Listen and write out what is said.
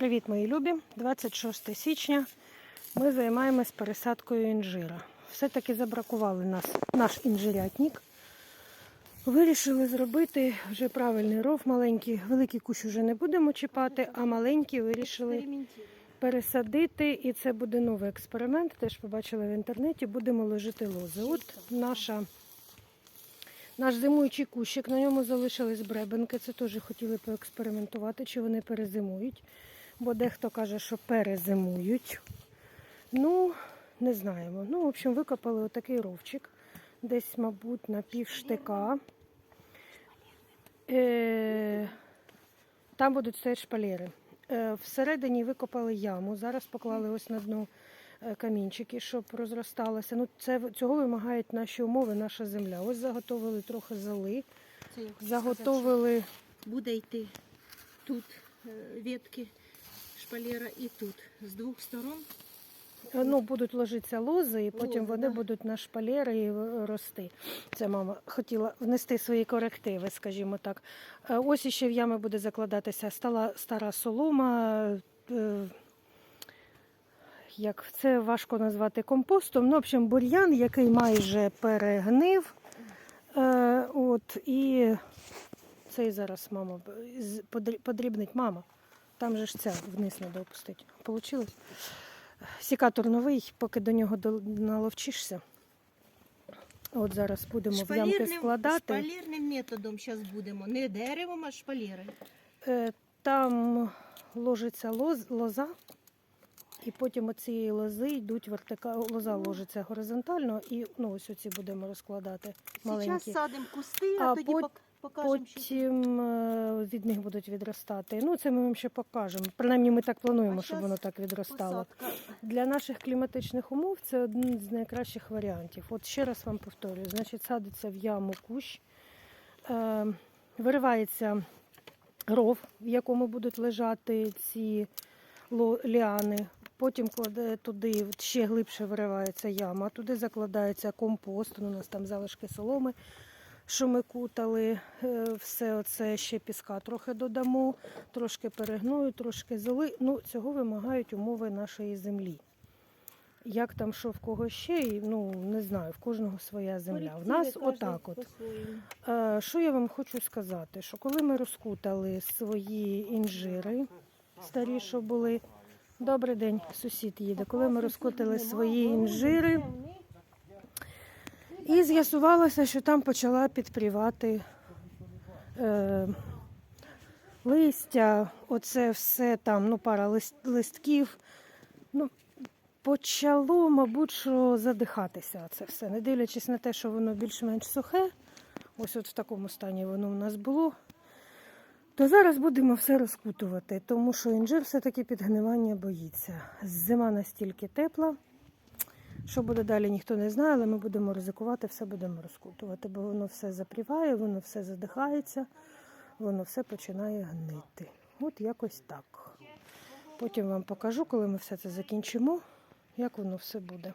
Привіт, мої любі! 26 січня ми займаємось пересадкою інжира. Все-таки забракували нас наш інжирятник. Вирішили зробити вже правильний ров маленький. Великий кущ вже не будемо чіпати, а маленький вирішили пересадити. І це буде новий експеримент. Теж побачили в інтернеті. Будемо ложити лози. От наша. Наш зимуючий кущик, на ньому залишились бребенки. Це теж хотіли поекспериментувати, чи вони перезимують. Бо дехто каже, що перезимують. Ну, не знаємо. Ну, в общем, викопали отакий ровчик. Десь, мабуть, на пів штика. Е, там будуть стояти шпалери. Е, всередині викопали яму. Зараз поклали ось на дно е, камінчики, щоб розросталося. Ну, це, цього вимагають наші умови, наша земля. Ось заготовили трохи золи, Це я хочу сказати, заготовили. що буде йти тут ветки шпалера і тут. З двох сторон. Ну, будуть ложитися лози, і потім Лози, вони да. будуть на шпалери і е, рости. Це мама хотіла внести свої корективи, скажімо так. Е, Ось іще в ями буде закладатися стала, стара солома. е, Як це важко назвати компостом. Ну, в общем, бур'ян, який майже перегнив. Е, от, і цей зараз мама з- подрі- подрібнить мама. Там же ж ця вниз треба опустити. Получилось? Сікатор новий, поки до нього наловчишся. От зараз будемо в ямки складати. шпалерним методом зараз будемо. Не деревом, а шпалери. Е, Там ложиться лоз, лоза, і потім оцієї лози йдуть вертика... лоза ложиться горизонтально, і ну, ось оці будемо розкладати маленькі. Зараз садимо кусти, а, А тоді пот- пок- покажемо, що Потім е, від них будуть відростати. Ну, це ми вам ще покажемо. Принаймні, ми так плануємо, А щоб щас воно так відростало. посадка. Для наших кліматичних умов це один з найкращих варіантів. От ще раз вам повторюю: значить, садиться в яму кущ, е, виривається ров, в якому будуть лежати ці ло- ліани. Потім кладе туди ще глибше виривається яма, туди закладається компост. У нас там залишки соломи, що ми кутали. Е, Все оце ще піска трохи додамо, трошки перегною, трошки золи. Ну, цього вимагають умови нашої землі. Як там, що в кого ще, і, ну не знаю, в кожного своя земля. В нас отак от. Е, Що я вам хочу сказати? Що коли ми розкутали свої інжири, старі, що були. Добрий день, сусід їде. Коли ми розкутали свої інжири, і з'ясувалося, що там почала підпрівати е, листя, оце все там, ну, пара лист, листків. Ну, почало, мабуть, що задихатися це все. Не дивлячись на те, що воно більш-менш сухе, ось от в такому стані воно у нас було. То зараз будемо все розкутувати, тому що інжир все-таки підгнивання боїться. Зима настільки тепла. Що буде далі, ніхто не знає, але ми будемо ризикувати, все будемо розкутувати, бо воно все запріває, воно все задихається, воно все починає гнити. От якось так. Потім вам покажу, коли ми все це закінчимо, як воно все буде.